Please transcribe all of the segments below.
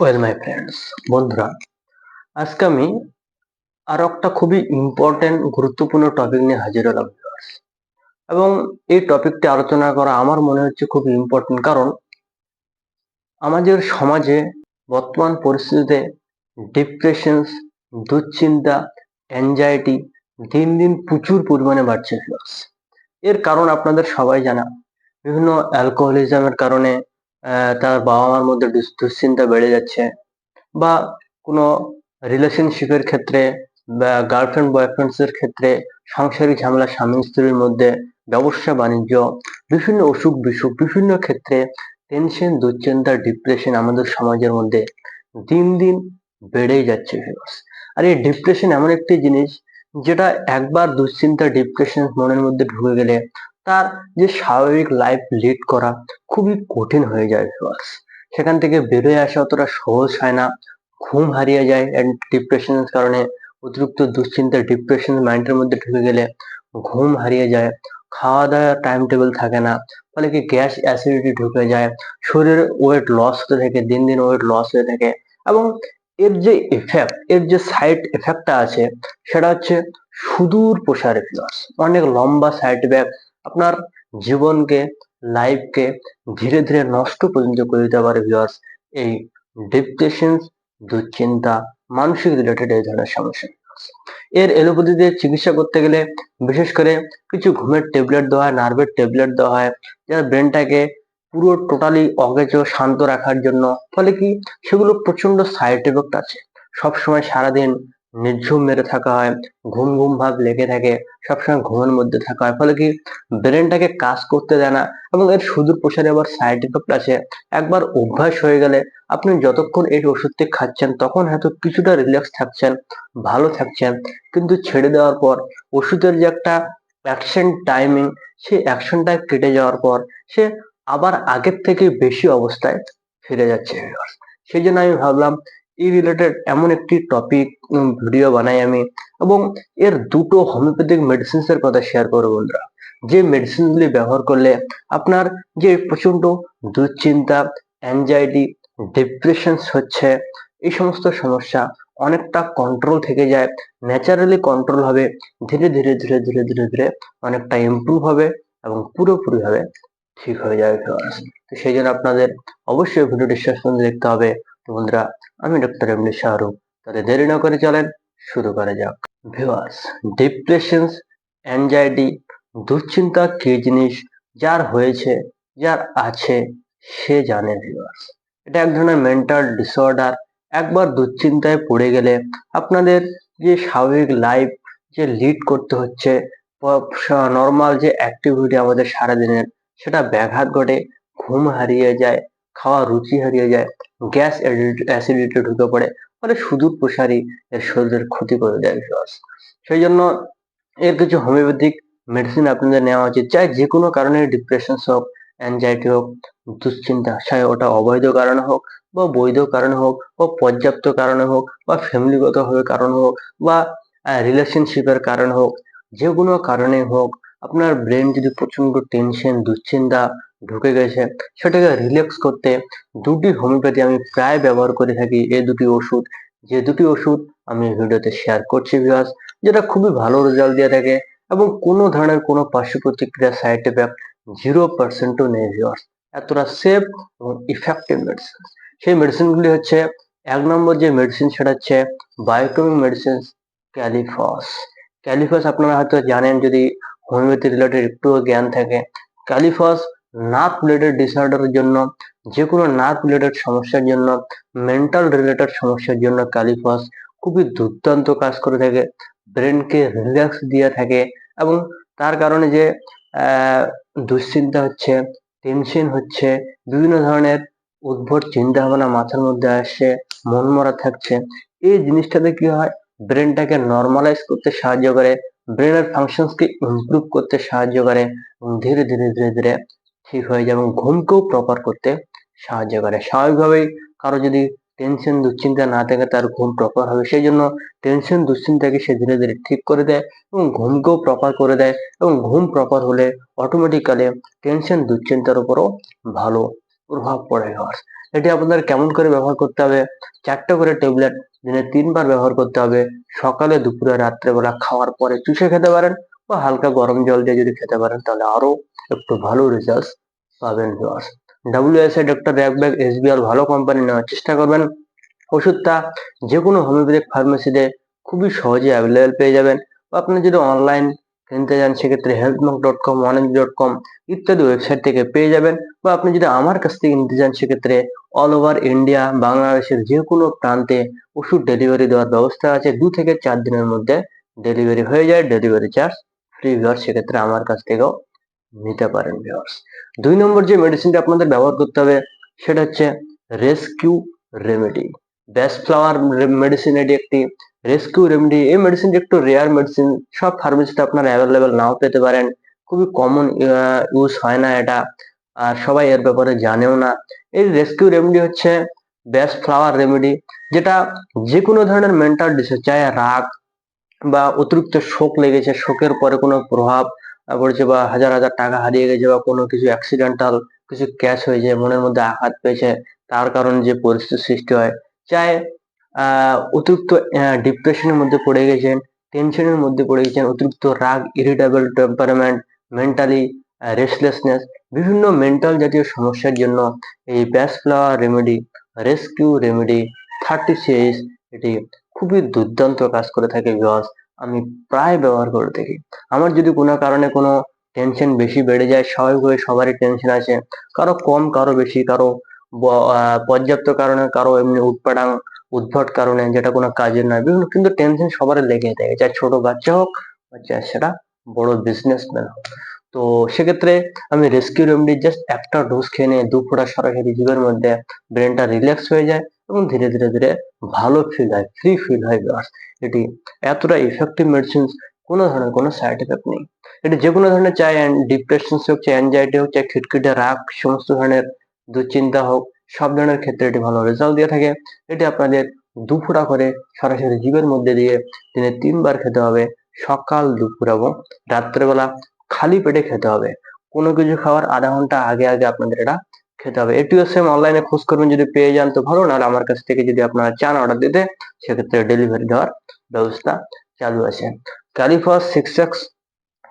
Well my friends বন্ধুরা, আজকে আমি আরও একটা খুবই ইম্পর্টেন্ট গুরুত্বপূর্ণ টপিক নিয়ে হাজির হলাম। এবং এই টপিকটি আলোচনা করা আমার মনে হচ্ছে খুব ইম্পর্টেন্ট কারণ আমাদের সমাজে বর্তমান পরিস্থিতিতে ডিপ্রেশন দুশ্চিন্তা অ্যাংজাইটি দিন দিন প্রচুর পরিমাণে বাড়ছে। এর কারণ আপনাদের সবাই জানা বিভিন্ন অ্যালকোহলিজমের কারণে তার বাবা মার মধ্যে দুশ্চিন্তা বেড়ে যাচ্ছে বা কোনো রিলেশনশিপের ক্ষেত্রে বা গার্লফ্রেন্ড বয়ফ্রেন্ডস এর ক্ষেত্রে সাংসারিক ঝামেলা স্বামী স্ত্রীর মধ্যে ব্যবসা, বাণিজ্য, বিভিন্ন অসুখ বিসুখ, বিভিন্ন ক্ষেত্রে টেনশন দুশ্চিন্তা ডিপ্রেশন আমাদের সমাজের মধ্যে দিন দিন বেড়েই যাচ্ছে আর এই ডিপ্রেশন এমন একটি জিনিস যেটা একবার দুশ্চিন্তা ডিপ্রেশন মনের মধ্যে ঢুকে গেলে তার যে স্বাভাবিক লাইফ লিড করা খুবই কঠিন হয়ে যায় viewers। সেখান থেকে বেরোয় আসা অতটা সহজ হয় না ঘুম হারিয়ে যায় অ্যান্ড ডিপ্রেশনের কারণে অতিরিক্ত দুশ্চিন্তা ডিপ্রেশন মাইন্ডের মধ্যে ঢুকে গেলে ঘুম হারিয়ে যায় খাওয়া দাওয়ার টাইম টেবিল থাকে না, ফলে কি গ্যাস অ্যাসিডিটি ঢুকে যায়, শরীরের ওয়েট লস হতে থাকে, দিন দিন ওয়েট লস হয়ে থাকে এবং এর যে এফেক্ট এর যে সাইড এফেক্টটা আছে, সেটা হচ্ছে সুদূর প্রসারে ফিলার্স অনেক লম্বা সাইড এফেক্ট আপনার জীবনকে লাইফকে ধীরে ধীরে নষ্ট পর্যন্ত করে দিতে পারে ভিউয়ার্স এই ডিপ্রেশন দুশ্চিন্তা, মানসিক রিলেটেড এই ধরনের সমস্যা। এর এলোপ্যাথিতে চিকিৎসা করতে গেলে বিশেষ করে কিছু ঘুমের ট্যাবলেট দেওয়া হয় নার্ভের ট্যাবলেট দেওয়া হয় যারা ব্রেনটাকে পুরো টোটালি অকেজ, শান্ত রাখার জন্য। ফলে কি? সেগুলো প্রচণ্ড সাইড এফেক্ট আছে। সবসময় সারাদিন নির্ঝুম মেরে থাকা হয়, ঘুম ঘুম ভাব লেগে থাকে, সবসময় ঘুমের মধ্যে থাকা হয়। ফলে কি ব্রেনটাকে কাজ করতে দেয় না এবং এর সুদূর প্রসারে আবার সাইড এফেক্ট আছে একবার অভ্যাস হয়ে গেলে আপনি যতক্ষণ এই ওষুধটি খাচ্ছেন তখন হয়তো কিছুটা রিল্যাক্স থাকছেন, ভালো থাকছেন। কিন্তু ছেড়ে দেওয়ার পর, ওষুধের যে একটা অ্যাকশন টাইমিং সেই অ্যাকশনটা কেটে যাওয়ার পর, সে আবার আগের থেকে বেশি অবস্থায় ফিরে যাচ্ছে। সেই জন্য আমি ভাবলাম এই রিলেটেড এমন একটি টপিক ভিডিও বানাই আমি এবং এর দুটো হোমিওপ্যাথিক মেডিসিনস এর কথা শেয়ার করব বন্ধুরা। যে মেডিসিন গুলি ব্যবহার করলে আপনার যে প্রচণ্ড দুশ্চিন্তা অ্যাংজাইটি ডিপ্রেশন হচ্ছে, এই সমস্ত সমস্যা অনেকটা কন্ট্রোল থেকে যায় ন্যাচারালি কন্ট্রোল হবে, ধীরে ধীরে ধীরে ধীরে ধীরে ধীরে অনেকটা ইমপ্রুভ হবে এবং পুরোপুরি ভাবে ঠিক হয়ে যাবে তো সেই জন্য আপনাদের অবশ্যই ভিডিওটি শেষ পর্যন্ত দেখতে হবে। তো বন্ধুরা, আমি ডক্টর এমনি শাহরুখ তাহলে দেরি না করে চলেন, শুরু করা যাক। ভিউয়ার্স ডিপ্রেশন অ্যাংজাইটি দুশ্চিন্তা কি জিনিস, যার হয়েছে, যার আছে, সে জানে ভিউয়ার্স এটা এক ধরনের মেন্টাল ডিসঅর্ডার একবার দুশ্চিন্তায় পড়ে গেলে আপনাদের যে স্বাভাবিক লাইফ যে লিড করতে হচ্ছে নর্মাল যে অ্যাক্টিভিটি আমাদের সারাদিনের, সেটা ব্যাঘাত ঘটে, ঘুম হারিয়ে যায় খাওয়া রুচি হারিয়ে যায় গ্যাস অ্যাসিডিটি ঢুকে পড়ে ফলে সুদূর প্রসারী শরীরের ক্ষতি করে দেয় viewers। সেই জন্য এর কিছু হোমিওপ্যাথিক মেডিসিন আপনাদের নেওয়া উচিত চাই যে কোনো কারণে ডিপ্রেশন হোক অ্যাংজাইটি হোক, দুশ্চিন্তা, চাই ওটা অবৈধ কারণে হোক বা বৈধ কারণে হোক বা পর্যাপ্ত কারণে হোক বা ফ্যামিলিগত ভাবে কারণ হোক বা রিলেশনশিপের কারণ হোক, যে কোনো কারণে হোক, আপনার ব্রেন যদি প্রচণ্ড টেনশন দুশ্চিন্তা ঢুকে গেছে। সেটাকে রিল্যাক্স করতে দুটি হোমিওপ্যাথি আমি প্রায় ব্যবহার করে থাকি। এই দুটি ওষুধ, যে দুটি ওষুধ আমি ভিডিওতে শেয়ার করছি ভিউয়ার্স যেটা খুবই ভালো রেজাল্ট দিয়ে থাকে এবং কোনো ধরনের কোনো পার্শ্ব প্রতিক্রিয়া সাইড এফেক্ট জিরো পার্সেন্টও নেই ভিউয়ার্স এতটা সেফ এবং ইফেক্টিভ মেডিসিন সেই মেডিসিনগুলি হচ্ছে, এক নম্বর যে মেডিসিন সেটা হচ্ছে বায়োকেমিক মেডিসিন ক্যালিফস ক্যালিফস আপনারা হয়তো জানেন, যদি হোমিওপ্যাথি রিলেটেড একটু জ্ঞান থাকে। ক্যালিফস নার্ভ রিলেটেড ডিসঅর্ডারের জন্য যে কোনো নার্ভ রিলেটেড সমস্যার জন্য মেন্টাল রিলেটেড সমস্যার জন্য ক্যালিফস খুবই দুর্দান্ত কাজ করে থাকে ব্রেনকে রিল্যাক্স দিয়ে থাকে এবং তার কারণে যে দুশ্চিন্তা হচ্ছে টেনশন হচ্ছে, বিভিন্ন ধরনের উদ্ভট চিন্তা ভাবনা মাথার মধ্যে আসছে মন মরা থাকছে, এই জিনিসটাতে কি হয় ব্রেনটাকে নর্মালাইজ করতে সাহায্য করে ব্রেনের ফাংশনসকে ইমপ্রুভ করতে সাহায্য করে ধীরে ধীরে ধীরে ধীরে ঠিক হয়ে যায় এবং ঘুমকেও প্রপার করতে সাহায্য করে। স্বাভাবিকভাবেই কারও যদি টেনশন দুশ্চিন্তা না থাকে, তার ঘুম প্রপার হবে। সেই জন্য টেনশন দুশ্চিন্তাকে সে ধীরে ধীরে ঠিক করে দেয় এবং ঘুমকেও প্রপার করে দেয় এবং ঘুম প্রপার হলে অটোমেটিক্যালি টেনশন দুশ্চিন্তার উপরও ভালো প্রভাব পড়ে। viewers। এটি আপনাদের কেমন করে ব্যবহার করতে হবে? চারটে করে ট্যাবলেট দিনে তিনবার ব্যবহার করতে হবে। সকালে, দুপুরে, রাত্রেবেলা খাওয়ার পরে চুষে খেতে পারেন বা হালকা গরম জল দিয়ে যদি খেতে পারেন, তাহলে আরও একটু ভালো রেজাল্ট পাবেন ভিউয়ার্স ডাব্লিউএসএ ডক্টর র্যাকব্যাক এসবিআর ভালো কোম্পানি নেওয়ার চেষ্টা করবেন। ওষুধটা যে কোনো হোমিওপ্যাথিক ফার্মেসিতে খুবই সহজে অ্যাভেলেবেল পেয়ে যাবেন। আপনি যদি অনলাইন কিনতে যান, সেক্ষেত্রে Healthmark dot com one dot com ইত্যাদি ওয়েবসাইট থেকে পেয়ে যাবেন। বা আপনি যদি আমার কাছ থেকে নিতে চান সেক্ষেত্রে অল ওভার ইন্ডিয়া বাংলাদেশের যে কোনো প্রান্তে ওষুধ ডেলিভারি দেওয়ার ব্যবস্থা আছে। দু থেকে চার দিনের মধ্যে ডেলিভারি হয়ে যায় ডেলিভারি চার্জ ফ্রি ভিওয়ার্স সেক্ষেত্রে আমার কাছ থেকেও নিতে পারেন ভিওয়ার্স দুই নম্বর যে মেডিসিনটা আপনাদের ব্যবহার করতে হবে, সেটা হচ্ছে rescue remedy Bach flower medicine এটি একটি রেস্কিউ রেমেডি এই মেডিসিনটি একটু রেয়ার মেডিসিন সব ফার্মেসিতে আপনারা অ্যাভেলেবেল নাও পেতে পারেন। খুবই কমন ইউজ হয় না এটা, আর সবাই এর ব্যাপারে জানেও না। এই রেস্কিউ রেমেডি হচ্ছে ব্যাস ফ্লাওয়ার রেমেডি যেটা যে কোনো ধরনের মেন্টাল ডিসঅর্ডার চাই রাগ বা অতিরিক্ত শোক লেগেছে, শোকের পরে কোনো প্রভাব পড়েছে বা হাজার হাজার টাকা হারিয়ে গেছে বা কোনো কিছু অ্যাক্সিডেন্টাল কিছু ক্যাশ হয়েছে, মনের মধ্যে আঘাত পেয়েছে, তার কারণে যে পরিস্থিতির সৃষ্টি হয়। চাই অতিরিক্ত ডিপ্রেশনের মধ্যে পড়ে গেছেন টেনশনের মধ্যে পড়ে গেছেন, অতিরিক্ত রাগ ইরিটেবল টেম্পারমেন্ট মেন্টালি রেস্টলেসনেস বিভিন্ন মেন্টাল জাতীয় সমস্যার জন্য এই Bach flower remedy rescue remedy thirty CS এটি খুবই দুর্দান্ত কাজ করে থাকে বিকজ আমি প্রায় ব্যবহার করে থাকি। আমার যদি কোনো কারণে কোনো টেনশন বেশি বেড়ে যায়, স্বাভাবিকভাবে সবারই টেনশন আছে কারও কম, কারও বেশি, কারও পর্যাপ্ত কারণে, কারও এমনি উৎপাটাং, উদ্ভট কারণে, যেটা কোনো কাজের নয়। বিভিন্ন, কিন্তু টেনশন সবার লেগে থাকে। চাই ছোট বাচ্চা হোক, বা চাই সেটা বড় বিজনেসম্যান হোক। তো সেক্ষেত্রে আমি রেস্কিউ রেমেডি জাস্ট একটা ডোজ খেয়ে নিয়ে দু ফোঁটা সরাসরি জীবের মধ্যে ব্রেনটা রিল্যাক্স হয়ে যায়। এবং ধীরে ধীরে ধীরে ভালো ফিল হয় ফ্রি ফিল হয় বিয়ার্স এটি এতটা ইফেক্টিভ মেডিসিন কোনো ধরনের কোনো সাইড এফেক্ট নেই। এটি যে কোনো ধরনের চাই ডিপ্রেশন হোক চাই অ্যাংজাইটি হোক চাই খিটখিটে রাগ, সমস্ত ধরনের দুশ্চিন্তা হোক, সব ধরনের ক্ষেত্রে এটি ভালো রেজাল্ট দিয়ে থাকে। এটি আপনাদের দু ফোঁটা করে সরাসরি জীবের মধ্যে দিয়ে দিনে তিনবার খেতে হবে, সকাল, দুপুর এবং রাত্রেবেলা খালি পেটে খেতে হবে। কোনো কিছু খাওয়ার আধা ঘণ্টা আগে আগে আপনাদের এটা খেতে হবে। এটিও সেম অনলাইনে খোঁজ করবেন, যদি পেয়ে যান তো ভালো, নাহলে আমার কাছ থেকে যদি আপনারা চান অর্ডার দিতে, সেক্ষেত্রে ডেলিভারি দেওয়ার ব্যবস্থা চালু আছে। ক্যালিফাস সিক্স এক্স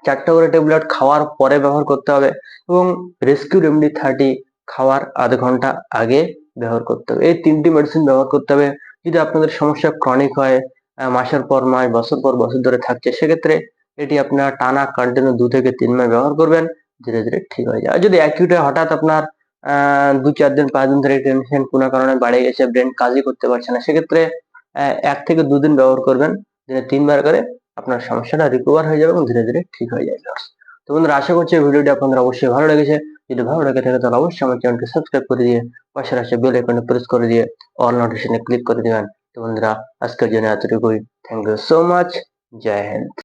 চারটা করে ট্যাবলেট খাওয়ার পরে ব্যবহার করতে হবে এবং রেস্কিউ রেমেডি থার্টি খাওয়ার আধ ঘণ্টা আগে ব্যবহার করতে হবে। এই তিনটি মেডিসিন ব্যবহার করতে হবে। যদি আপনাদের সমস্যা ক্রনিক হয় মাসের পর মাস, বছর পর বছর ধরে থাকছে, সেক্ষেত্রে এটি আপনার টানা কন্টিনিউ দু থেকে তিন মাস ব্যবহার করবেন, ধীরে ধীরে ঠিক হয়ে যায়। যদি অ্যাকিউটে হঠাৎ আপনার দু চার দিন, পাঁচ দিন ধরে টেনশন কোনো কারণে বাড়ে গেছে ব্রেন কাজই করতে পারছে না। সেক্ষেত্রে এক থেকে দুদিন ব্যবহার করবেন দিনে তিনবার করে আপনার সমস্যাটা রিকভার হয়ে যাবে এবং ধীরে ধীরে ঠিক হয়ে যাবে তো বন্ধুরা, আশা করছি ভিডিওটি আপনাদের অবশ্যই ভালো লেগেছে। যদি ভালো লেগে থাকে, তাহলে অবশ্যই আমার চ্যানেলকে সাবস্ক্রাইব করে দিয়ে পাশে আসে বেল আইকনে প্রেস করে দিয়ে অল নোটিফিকেশনে ক্লিক করে দিবেন। তো বন্ধুরা, আজকের জন্য এতটুকুই। Thank you so much Jai Hind